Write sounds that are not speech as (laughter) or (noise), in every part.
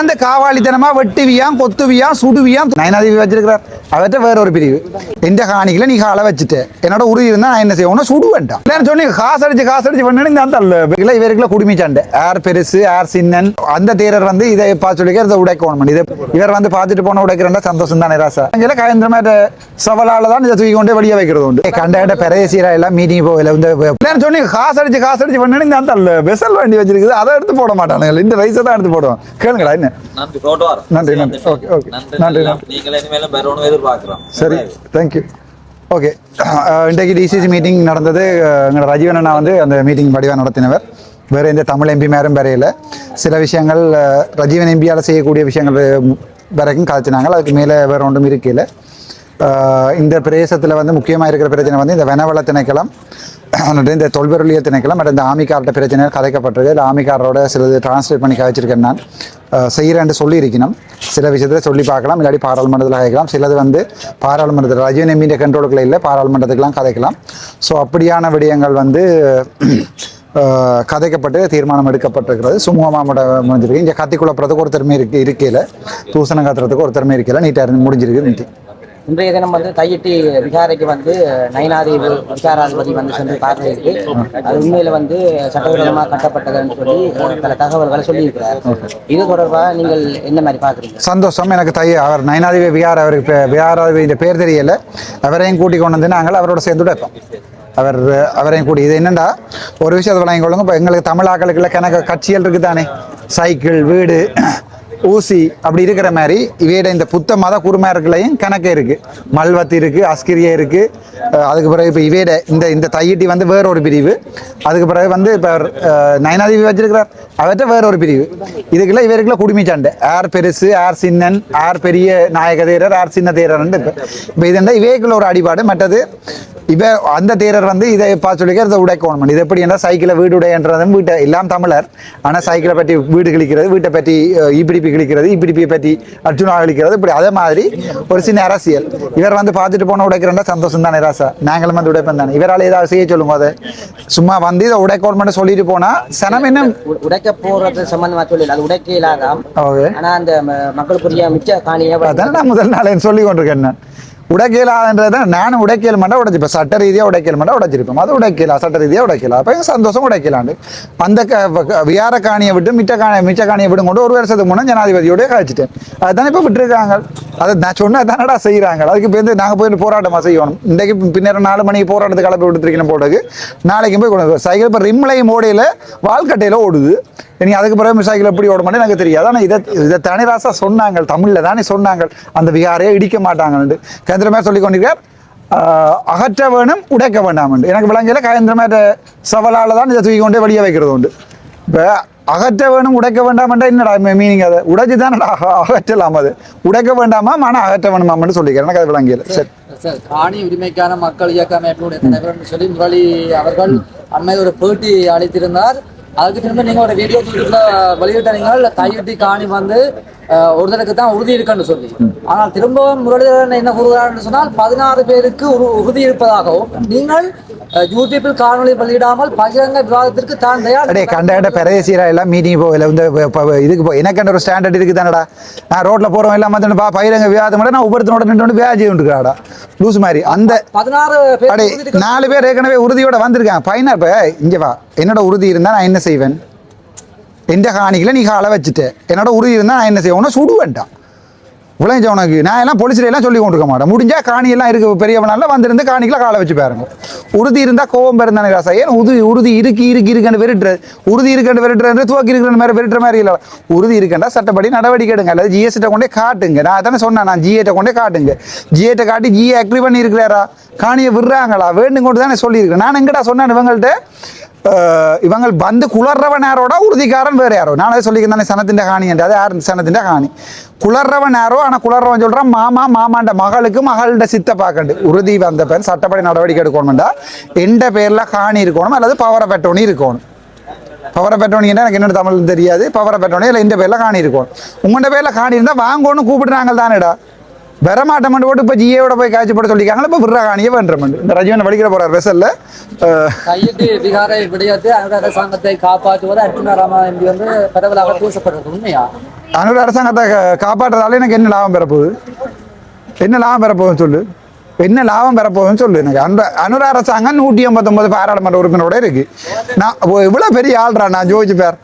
வந்து காவாலித்தனமா வெட்டுவியாம் கொத்துவியாம் சுடுவியாம். நயனாதேவி வச்சிருக்கிறார். அவர்கிட்ட வேற ஒரு பிரிவு. எந்த காணிகளை நீ காலை வச்சுட்டு? என்னோட உறுதி இருந்தா நான் என்ன செய்வோம் சுடு வேண்டாம் இல்லைன்னு சொன்னி காசு அடிச்சு காசு அடிச்சு பண்ணி இந்த அந்த இல்லை இவருக்குள்ள குடுமி சண்டை. ஏர் பெருசு ஏர் சின்னன். அந்த தேரர் வந்து இதை பார்த்து சொல்லிக்க இதை உடைக்கணும் இது இவர் வந்து பார்த்துட்டு போன உடைக்கிறா சந்தோஷம் தானே ராசா. அங்கே கயந்திரமாட்ட சவலால தான் இதை தூக்கி கொண்டு வெளியே வைக்கிறது உண்டு. கண்டாட்ட கண்ட பெரிய சீரா எல்லாம் மீட்டிங் போகல இந்த இல்லைன்னு சொன்னி காசு அடிச்சு காசு அடிச்சு பண்ணி இந்த அந்த வெசல் வண்டி வச்சிருக்குது. அதை எடுத்து போட மாட்டானுங்க. இந்த ரைஸை தான் எடுத்து போடுவோம் கேளுங்களா என்ன? நன்றி நன்றி, நன்றி. Okay, okay. நன்றி நன்றி, நீங்களே இனிமேலும் எதிர்பார்க்கிறோம். சரி தேங்க்யூ ஓகே இன்றைக்கு டிசிசி மீட்டிங் நடந்தது. எங்களோட ரஜீவன் அண்ணா வந்து அந்த மீட்டிங் வடிவாக நடத்தினவர். வேறு எந்த தமிழ் எம்பி மேரும் வரையில. சில விஷயங்கள் ரஜீவன் எம்பியால் செய்யக்கூடிய விஷயங்கள் வரைக்கும் கதைச்சினாங்க அதுக்கு மேலே வேறு ஒன்றும் இருக்கையில். இந்த பிரதேசத்தில் வந்து முக்கியமாக இருக்கிற பிரச்சனை வந்து இந்த வனவள திணைக்களம் இந்த தொல்பொருளியல் திணைக்களம் மற்றும் இந்த ஆமிக்கார்ட பிரச்சனை கதைக்கப்பட்டிருக்கு. இல்லை ஆமிக்காரோட சிலது டிரான்ஸ்லேட் பண்ணி கதைச்சிருக்கேன் நான். செய்கிறேன் செய்கிறேன்னு சொல்லியிருக்கணும். சில விஷயத்தில் சொல்லி பார்க்கலாம். இல்லாட்டி பாராளுமன்றத்தில் கதைக்கலாம் சிலது வந்து பாராளுமன்றத்தில் ரஜினி எம்பின்ற கண்ட்ரோலுக்குள்ள இல்லை பாராளுமன்றத்துக்கெல்லாம் கதைக்கலாம். ஸோ அப்படியான விடயங்கள் வந்து கதைக்கப்பட்டு தீர்மானம் எடுக்கப்பட்டிருக்கிறது. சுமூகமாக முட முடிஞ்சிருக்கு. இங்கே கத்தி குழப்பறதுக்கு ஒருத்தருமே இருக்கு இருக்கையில். தூசணம் கத்துறதுக்கு ஒருத்தருமே இருக்கையில். நீட்டாக இருந்து முடிஞ்சிருக்கு நீட்டி இன்றைய தினம் வந்து தையிட்டி விகாரைக்கு வந்து நயனாதேவி விகாராதிபதி வந்து சென்று பார்வையிட்டு அது உண்மையில வந்து சட்டவிரோதமாக கட்டப்பட்டதுன்னு சொல்லி பல தகவல்களை சொல்லியிருக்கிறார். இது தொடர்பாக நீங்கள் என்ன மாதிரி பார்க்குறீங்க? சந்தோஷம். எனக்கு தை அவர் நயனாதிபதி விகார் அவருக்கு விகாராதிபதி பேர் தெரியல. அவரையும் கூட்டி கொண்டு வந்து நாங்கள் அவரோட சேர்ந்து வைப்போம் அவர் அவரையும் கூட்டி இது என்னண்டா? ஒரு விஷயத்தை வழங்கி கொள்ளுங்க. இப்போ எங்களுக்கு தமிழ் ஆக்களுக்குள்ள கணக்கு கட்சிகள் இருக்குது தானே சைக்கிள் வீடு ஊசி அப்படி இருக்கிற மாதிரி இவையோட இந்த புத்த மத குருமார்களையும் கணக்கு இருக்கு. மல்வத்து இருக்கு அஸ்கிரியா இருக்கு. அதுக்கு பிறகு இப்போ இவையோட இந்த இந்த தையிட்டி வந்து வேற ஒரு பிரிவு. அதுக்கு பிறகு வந்து இப்போ நயனாதேவி வச்சிருக்கிறார். அவர்கிட்ட வேற ஒரு பிரிவு. இதுக்குள்ள இவருக்குள்ள குடுமி சண்டை. ஆர் பெருசு ஆர் சின்னன் ஆர் பெரிய நாயக தேரர் ஆர் சின்ன தேரர்ன்னு இப்போ இப்போ இது இவைக்குள்ள ஒரு அடிபாடு. மற்றது இவ அந்த தேரர் வந்து இதை பார்த்து சொல்லிக்கிறத உடைக்கணும் இது எப்படி என்றால் சைக்கிளை வீடு உடையன்றதும் வீட்டை எல்லாம் தமிழர். ஆனால் சைக்கிளை பற்றி வீடு கிழிக்கிறது வீட்டை பற்றி அஹ், இபிடிபி கிழிக்கிறது இபிடிபியை பற்றி அர்ஜுனா கிழிக்கிறது இப்படி அதே மாதிரி ஒரு சின்ன அரசியல். இவர் வந்து பார்த்துட்டு போன உடைக்கிறேன்டா சந்தோஷம் தானே ராசா? நாங்களும் வந்து உடைப்பேன் தானே. இவரால் ஏதாவது செய்ய சொல்லுங்க அதை. சும்மா வந்து இதை உடைக்கணும்னு சொல்லிட்டு போனா சனம் என்ன உடைக்க உடைக்க போறது சம்பந்தமா சொல்லல அது உடைக்க ஆனா அந்த மக்களுக்குரிய மிச்ச காணியை முதல் நாள் சொல்லி கொண்டிருக்கேன் நான். உடைக்கலான்றதான் நானும் உடைக்கல மாட்டேன் உடைச்சிப்பேன். சட்ட ரீதியாக உடைக்கல் மாட்டேன் உடைச்சிருப்பேன். அது உடைக்கலாம் சட்ட ரீதியாக உடைக்கலாம் அப்போ சந்தோஷம் உடைக்கலாண்டு. அந்த க- வியார காணியை விட்டு மிச்ச காணியை மிச்ச காணியை விட்டு கொண்டு ஒரு வருஷத்துக்கு முன்னே ஜனாதிபதியோடய காய்ச்சிட்டேன் அதுதானே இப்போ விட்டுருக்காங்க. அதை நான் சொன்னால் தானடா செய்கிறாங்க அதுக்கு இப்போ வந்து நாங்கள் போயிட்டு போராட்டமாக செய்யணும். இன்றைக்கு பின்னர் நாலு மணிக்கு போராட்டத்துக்கு கிளப்பி விட்டுருக்கணும் போட்டுக்கு நாளைக்கு போய் கொண்டு சைக்கிள் இப்போ ரிம்லையும் ஓடையில் வாழ்க்கட்டையில் ஓடுது. இனி அதுக்கு பிறகு சைக்கிள் எப்படி ஓட மாட்டேன் எனக்கு தெரியாது. ஆனால் இதை இதை தனிராசா சொன்னாங்க தமிழில் தானே சொன்னாங்க. அந்த விகாரையை இடிக்க மாட்டாங்கன்னு கேந்திரமே சொல்லி கொண்டிருக்கார் அகற்ற வேணும் உடைக்க வேண்டாம் எனக்கு விளங்கல கயந்திரமேட்ட சவலால் தான் இதை தூக்கி கொண்டே வெளியே வைக்கிறது உண்டு. இப்போ அகற்ற வேணும் உடைக்க வேண்டாம்டா என்னடா மீனிங் அதை? உடைச்சு தானடா அகற்றலாம் அது? உடைக்க வேண்டாமா ஆனால் அகற்ற வேணுமாம்னு சொல்லிக்கிறேன். எனக்கு அது விளங்கல சரி. சார் காணி உரிமைக்கான மக்கள் இயக்க அமைப்பினுடைய தலைவர் சொல்லி முரளி அவர்கள் அண்மையில் ஒரு பேட்டி அளித்திருந்தார். அதுக்கு திரும்ப நீங்க ஒரு வீடியோ துடிப்புல வெளியிட்ட நீங்கள் கையெட்டி காணி வந்து அஹ், ஒருத்தருக்கு தான் உறுதி இருக்குன்னு சொல்லி. ஆனால் திரும்பவும் முரளிதரன் என்ன கூறுகிறார் சொன்னால் பதினாறு பேருக்கு ஒரு உறுதி இருப்பதாகவும் நீங்கள் யூடியூப்பில் காணொளி வெளியிடாமல் பகிரங்க விவாதத்திற்கு தான் தயார் அடே கண்ட சீரா எல்லாம் மீட்டிங் போகல இந்த ப- ப- இதுக்கு போ எனக்கு ஒரு ஸ்டாண்டர்ட் இருக்கு தானடா. நான் ரோட்ல போறவங்க எல்லாம் வந்து பா பயிரங்க விவாதம் நான் ஒவ்வொருத்தனோட நின்று வியாஜி உண்டுக்கிறாடா லூஸ் மாதிரி. அந்த பதினாறு. நாலு பேர் ஏற்கனவே உறுதியோட வந்திருக்காங்க. பையனா இப்ப இங்க வா. என்னோட உறுதி இருந்தா நான் என்ன செய்வேன்? எந்த காணிக்கல நீ காலை வச்சுட்டு என்னோட உறுதி இருந்தால் நான் என்ன செய்வேன் சுடு வேண்டாம் விளைஞ்ச உனக்கு நான் எல்லாம் போலீஸ்ல எல்லாம் சொல்லி கொண்டிருக்க மாட்டேன் முடிஞ்சா காணியெல்லாம் இருக்கு பெரியவனால வந்திருந்து காணிக்கல காலை வச்சு பாருங்க உறுதி இருந்தா கோவம் பெருந்தானே ராசா ஏன் உது உறுதி இருக்கு இருக்கு இருக்குன்னு விரட்டுற உறுதி இருக்குன்னு விருட்டுறது துவக்கி இருக்கிற மாதிரி விருட்டுற மாதிரி இல்லை உறுதி இருக்கண்டா சட்டப்படி நடவடிக்கை எடுங்க அல்லது ஜிஎஸ்ட கொண்டே காட்டுங்க நான் தானே சொன்னேன் நான் ஜிஏட்ட கொண்டே காட்டுங்க ஜிஏட்ட காட்டி ஜிஏ அக்ரி பண்ணி இருக்கிறாரா காணியை விடுறாங்களா வேண்டும் கொண்டு தானே சொல்லியிருக்கேன் நான் எங்கடா சொன்னேன் இவங்கள்ட்ட இவங்கள் வந்து குளர்றவன் யாரோட? உறுதிக்காரன் வேறு யாரோ. நானே அதை சொல்லிக்கிறேன் சனத்தின் காணி என்று. அது யார்? சனத்தின் காணி. குளர்றவன் யாரோ? ஆனால் குளர்றவன் சொல்கிறான் மாமா மாமாண்ட மகளுக்கு மகள்கிட்ட சித்த பார்க்கண்டு. உறுதி வந்த பேர் சட்டப்படி நடவடிக்கை எடுக்கணும்டா. எந்த பேரில் காணி இருக்கணும் அல்லது பவரை பெற்றோனி இருக்கணும். பவரை பெற்றோனிங்கன்னா எனக்கு என்னோட தமிழ் தெரியாது. பவரை பெற்றோனி இல்லை இந்த பேரில் காணி இருக்கணும். உங்கள்கிட்ட பேரில் காணி இருந்தால் வாங்கணும்னு கூப்பிடுறாங்க தானேடா வரமாட்டோம் போட்டு இப்போ ஜிஏவோட போய் காய்ச்சி போட சொல்லிக்காங்களா இப்போ விட்றா காணியே இந்த ரஜீவன் வலிக்கிற போறார் வெசல்ல கையிட்டு பீகாரை விடயத்தை அந்த அரசாங்கத்தை காப்பாற்றுவது அர்ஜுன ராமா எம்பி வந்து பரவலாக பேசப்படுறது உண்மையா? அனுர் அரசாங்கத்தை காப்பாற்றுறதால எனக்கு என்ன லாபம் பெறப்போகுது? என்ன லாபம் பெறப்போகுதுன்னு சொல்லு. என்ன லாபம் பெறப்போகுதுன்னு சொல்லு எனக்கு. அந்த அனுர அரசாங்கம் நூற்றி ஐம்பத்தொம்பது பாராளுமன்ற உறுப்பினரோட இருக்கு. நான் இவ்வளோ பெரிய ஆள்றா நான் ஜோதிச்சு பேர்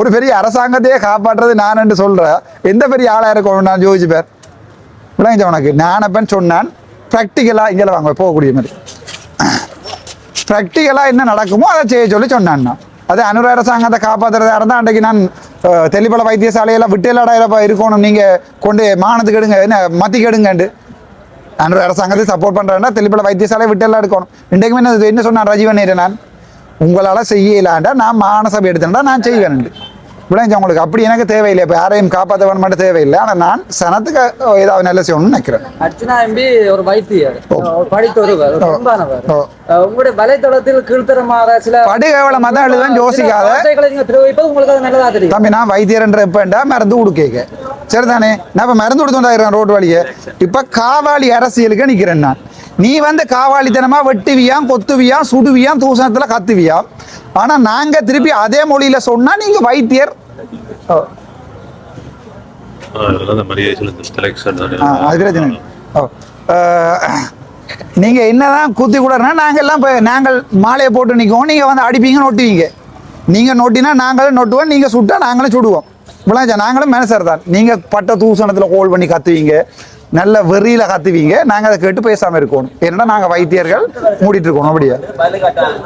ஒரு பெரிய அரசாங்கத்தையே காப்பாற்றுறது நான் என்று சொல்கிறேன் எந்த பெரிய ஆளாக இருக்கும் நான் ஜோதிச்சு பேர் விளங்கிச்ச உனக்கு ஞானப்பன் சொன்னான். ப்ராக்டிக்கலாக இங்கே வாங்க போகக்கூடிய மாதிரி. ப்ராக்டிக்கலாக என்ன நடக்குமோ அதை செய்ய சொல்லி சொன்னான் நான். அது அனுர அரசாங்கத்தை காப்பாற்றுறதா இருந்தால் அன்றைக்கு நான் அஹ், வைத்தியசாலையெல்லாம் வைத்தியசாலையில் விட்டலாடாயிரப்பா இருக்கணும். நீங்கள் கொண்டு மானத்துக்கு எடுங்க என்ன மத்தி கெடுங்கண்டு அனுர அரசாங்கத்தை சப்போர்ட் பண்ணுறேன்னா தெல்லிப்பள வைத்தியசாலை விட்டெல்லாம் எடுக்கணும். இன்றைக்குமே என்ன என்ன சொன்னான் ரஜீவன் நான்? உங்களால் செய்யலாண்டா நான் மானசபை எடுத்தேன்டா நான் செய்வேன்ண்டு. விளைஞ்ச உங்களுக்கு அப்படி எனக்கு தேவையில்லை. இப்போ யாரையும் காப்பாற்ற வேணும் மட்டும் தேவையில்லை. ஆனால் நான் சனத்துக்கு ஏதாவது நல்ல செய்யணும்னு நினைக்கிறேன். அர்ச்சனா எம்பி ஒரு வைத்தியர். ஒரு படித்த ஒருவர் ஒரு பண்பானவர் ஓ. அஹ் உங்களுடைய வலைத்தளத்தில் கீழ்த்தரமாக சில படுகவலை தான் எழுதுவேன் யோசிக்காத. உங்களுக்கு அது நல்லதா தெரியும். தம்பி நான் வைத்தியர்ன்ற இப்பண்டா மருந்து கொடுக்க சரிதானே? நான் இப்போ மருந்து கொடுத்து வந்தாயிரம் ரோடு வழியே. இப்போ காவாளி அரசியலுக்கு நிற்கிறேன் நான். நீ வந்து காவாளித்தனமா வெட்டுவியாம் கொத்துவியாம் சுடுவியாம் தூசணத்துல கத்துவியாம் ஆனா நாங்க திருப்பி அதே மொழியில சொன்னா நீங்க வைத்தியர் நீங்க என்னதான் குத்தி கூடனா நாங்க எல்லாம் நாங்கள் மாலையை போட்டு நிற்கும் நீங்க வந்து அடிப்பீங்க நொட்டுவீங்க. நீங்க நொட்டினா நாங்களும் நொட்டுவோம் நீங்க சுட்டா நாங்களும் சுடுவோம். விளாஞ்சா நாங்களும் மேனசர் தான் நீங்க பட்ட தூசணத்துல கோல் பண்ணி கத்துவீங்க. நல்ல வெறியில கத்துவீங்க. நாங்க அதை கேட்டு பேசாம இருக்கணும். ஏன்னா நாங்க வைத்தியர்கள் மூடிட்டு இருக்கணும். அப்படியா?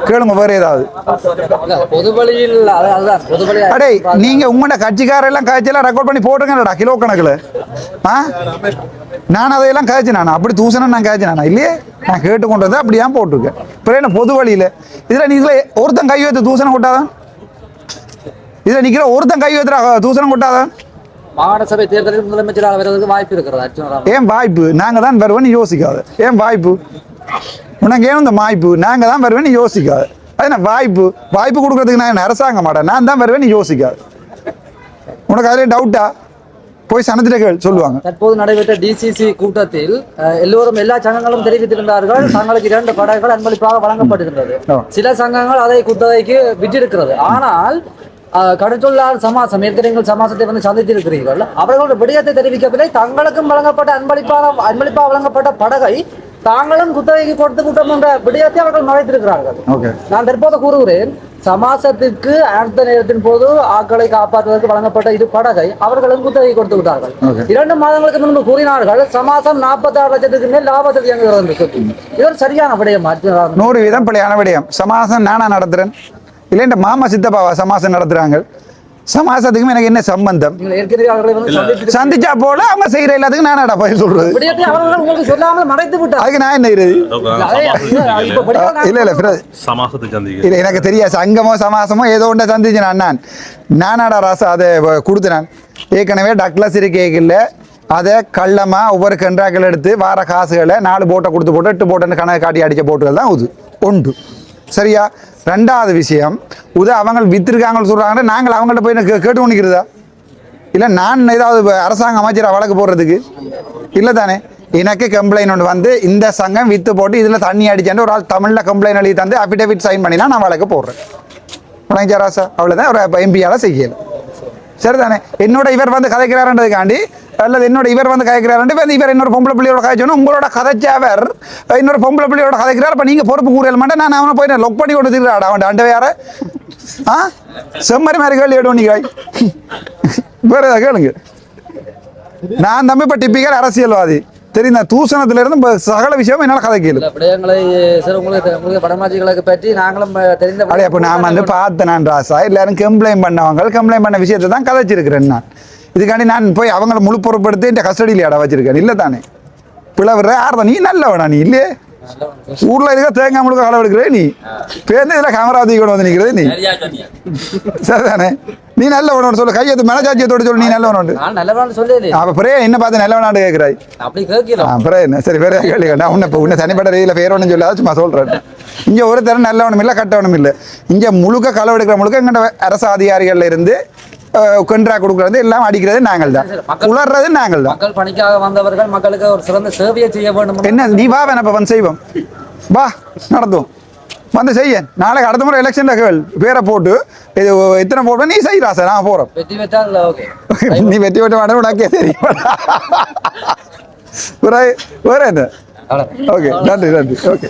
கேளுங்க வேற ஏதாவது. அடே நீங்க உங்களோட கட்சிக்காரெல்லாம் காய்ச்சலாம் ரெக்கார்ட் பண்ணி போட்டுருங்கடா கிலோ கணக்குல. ஆ? நான் அதையெல்லாம் காய்ச்சி நான் அப்படி தூசணம் நான் காய்ச்சி நானா இல்லையே? நான் கேட்டு கொண்டு வந்து அப்படியா போட்டிருக்கேன் இப்போ என்ன பொது வழியில்? இதில் நீங்களே ஒருத்தன் கை வைத்து தூசணம் கொட்டாதான்? இதில் நிற்கிற ஒருத்தன் கை வைத்துறா தூசணம் கொட்டாதான்? மாகாண சபை தேர்தலில் முதலமைச்சராக வருவதற்கு வாய்ப்பு இருக்கிறது அர்ஜுன ராமா? ஏன் வாய்ப்பு? நாங்க தான் வருவேன்னு யோசிக்காது. ஏன் வாய்ப்பு? உனக்கு ஏன் இந்த வாய்ப்பு? நாங்க தான் வருவேன்னு யோசிக்காது. அது என்ன வாய்ப்பு? வாய்ப்பு கொடுக்கறதுக்கு நான் என்ன அரசாங்கம் மாட்டேன்? நான் தான் வருவேன்னு யோசிக்காது. உனக்கு அதுலேயே டவுட்டா போய் சனத்திட்ட கேள் சொல்லுவாங்க. தற்போது நடைபெற்ற டிசிசி கூட்டத்தில் எல்லோரும் எல்லா சங்கங்களும் தெரிவித்திருந்தார்கள். தங்களுக்கு இரண்டு படகுகள் அன்பளிப்பாக வழங்கப்பட்டிருந்தது. சில சங்கங்கள் அதை குத்தகைக்கு விட்டிருக்கிறது. ஆனால் கடற்றொழிலாளர் சமாசம் ஏற்கனவே சமாசத்தை வந்து சந்தித்திருக்கிறீர்கள். அவர்களுடைய விடயத்தை தெரிவிக்கவில்லை. தங்களுக்கும் வழங்கப்பட்ட அன்பளிப்பாக அன்பளிப்பாக வழங்கப்பட்ட படகை தாங்களும் குத்தகைக்கு கொடுத்து விட்டோம் என்ற விடயத்தை அவர்கள் மறைத்திருக்கிறார்கள். நான் தற்போது கூறுகிறேன் சமாசத்துக்கு அடுத்த நேரத்தின் போது ஆக்களை காப்பாற்றுவதற்கு வழங்கப்பட்ட இரு படகை அவர்களும் குத்தகை கொடுத்து விட்டார்கள். இரண்டு மாதங்களுக்கு முன்பு கூறினார்கள் சமாசம் நாற்பத்தி ஆறு லட்சத்துக்கு மேல் லாபத்தில் இயங்குகிறது இது ஒரு சரியான விடயம். நூறு வீதம் பிள்ளையான விடயம். சமாசம் நானா நடத்துறேன்? இல்லை இந்த மாமா சித்தப்பாவா சமாசம் நடத்துறாங்க. சமாசத்துக்கும் எனக்கு என்ன சம்பந்தம்? சந்திச்சா போல அவங்க செய்யற எல்லாத்துக்கும் நானாடா பதில் சொல்றது. அதுக்கு நான் என்ன இல்ல இல்ல இல்ல எனக்கு தெரியாது. சங்கமோ சமாசமோ ஏதோ ஒன்றை சந்திச்சு நான் நான். நானாடா ராசா அதை வ- கொடுத்தேன் ஏற்கனவே டக்ளஸ் இருக்கையில் அதை கள்ளமா ஒவ்வொரு கன்றாக்கள் எடுத்து வார காசுகளை நாலு போட்டை கொடுத்து போட்டு எட்டு போட்டுன்னு கணக்கு காட்டி அடிச்ச போட்டுகள் தான் இது உண்டு. சரியா? ரெண்டாவது விஷயம் உதா அவங்க வித்திருக்காங்கன்னு சொல்கிறாங்க நாங்கள் அவங்கள்ட்ட போய் கே- கேட்டு பண்ணிக்கிறதா இல்லை நான் ஏதாவது அரசாங்க அமைச்சரை வழக்கு போடுறதுக்கு? இல்லை தானே. எனக்கு கம்ப்ளைண்ட் ஒன்று வந்து இந்த சங்கம் வித்து போட்டு இதில் தண்ணி அடிச்சாண்டு ஒரு ஆள் தமிழில் கம்ப்ளைண்ட் எழுதி தந்து அஃபிடேவிட் சைன் பண்ணினா நான் வழக்கு போடுறேன். வணக்கம் ராசா? அவ்வளோதான் ஒரு எம்பியால் சரி சரிதானே. என்னோட இவர் வந்து கதைக்கிறாருன்றதுக்காண்டி அல்லது என்னோட இவர் வந்து கதைக்கிறாருண்டு இப்ப இவர் இன்னொரு பொம்பளை பிள்ளையோட கதைச்சோன்னா உங்களோட கதைச்சவர் இன்னொரு பொம்பளை பிள்ளையோட கதைக்கிறார். அப்போ நீங்கள் பொறுப்பு கூறியல் மாட்டேன். நான் அவனை போய் லொக் பண்ணி கொண்டு திருடாடா அவன் அண்டை வேற ஆ? செம்மறி மாதிரி கேள்வி எடுவோம் நீங்கள் வேற ஏதாவது கேளுங்க. நான் தம்பி இப்போ டிப்பிக்கல் அரசியல்வாதி. தெரியுதா? தூசணத்துல இருந்து இப்ப சகல விஷயம் என்னால் உங்களுக்கு உங்களுக்கு படமாட்சிகளுக்கு பற்றி நாங்களும் தெரிந்த அப்போ நான் வந்து பார்த்தேன் நான் ராசா. எல்லாரும் கம்ப்ளைண்ட் பண்ணவங்க. கம்ப்ளைண்ட் பண்ண விஷயத்தை தான் கதைச்சிருக்கிறேன் நான். இதுக்காண்டி நான் போய் அவங்கள முழு பொறுப்படுத்தி இந்த கஸ்டடியில் இடம் வச்சிருக்கேன். இல்லை தானே? பிளவுற யார் நீ நல்லவனா நீ? இல்லையே? ஊர்ல இருக்க தேங்காய் முழுக்க களை எடுக்கிறே நீ. பேருந்து இதில் கேமரா தூக்கி கொண்டு வந்து நிற்கிறது நீ. சரிதானே நீ நல்லவனோடு சொல்லு. கையெழுத்து மனசாட்சியத்தோடு சொல்லு. நீ நல்லவனோடு அப்போ பிறகு என்ன பார்த்து நல்லவனாடு கேட்குறாய்? அப்புறம் என்ன? சரி வேற கேள்வி நான் உன்னை இப்போ உன்னை தனிப்பட்ட ரீதியில் பேர் ஒன்றும் சொல்லாத சும்மா சொல்கிறேன் இங்கே ஒரு தரம் நல்லவனும் இல்லை கட்டவனும் இல்லை. இங்கே முழுக்க களவு எடுக்கிற முழுக்க எங்கள்கிட்ட அரசு அதிகாரிகள்ல இருந்து கொன்றா கொடுக்கறது எல்லாம் அடிக்கிறது நாங்கள் தான் உளர்றது நாங்கள் தான் மக்கள் பணிக்காக வந்தவர்கள் மக்களுக்கு ஒரு சிறந்த சேவையை செய்ய வேண்டும் என்ன நீ வா வேணப்ப வந்து செய்வோம். வா நடத்துவோம் வந்து செய்ய நாளைக்கு அடுத்த முறை எலெக்ஷன் கேள். பேரை போட்டு இது எத்தனை போட்டோம் நீ செய்யறா சார். நான் வெற்றி ஓகே (laughs) நீ வெட்டி வெட்ட மாட்டேன் உனக்கே தெரியும். வேற என்ன ஓகே நன்றி நன்றி. ஓகே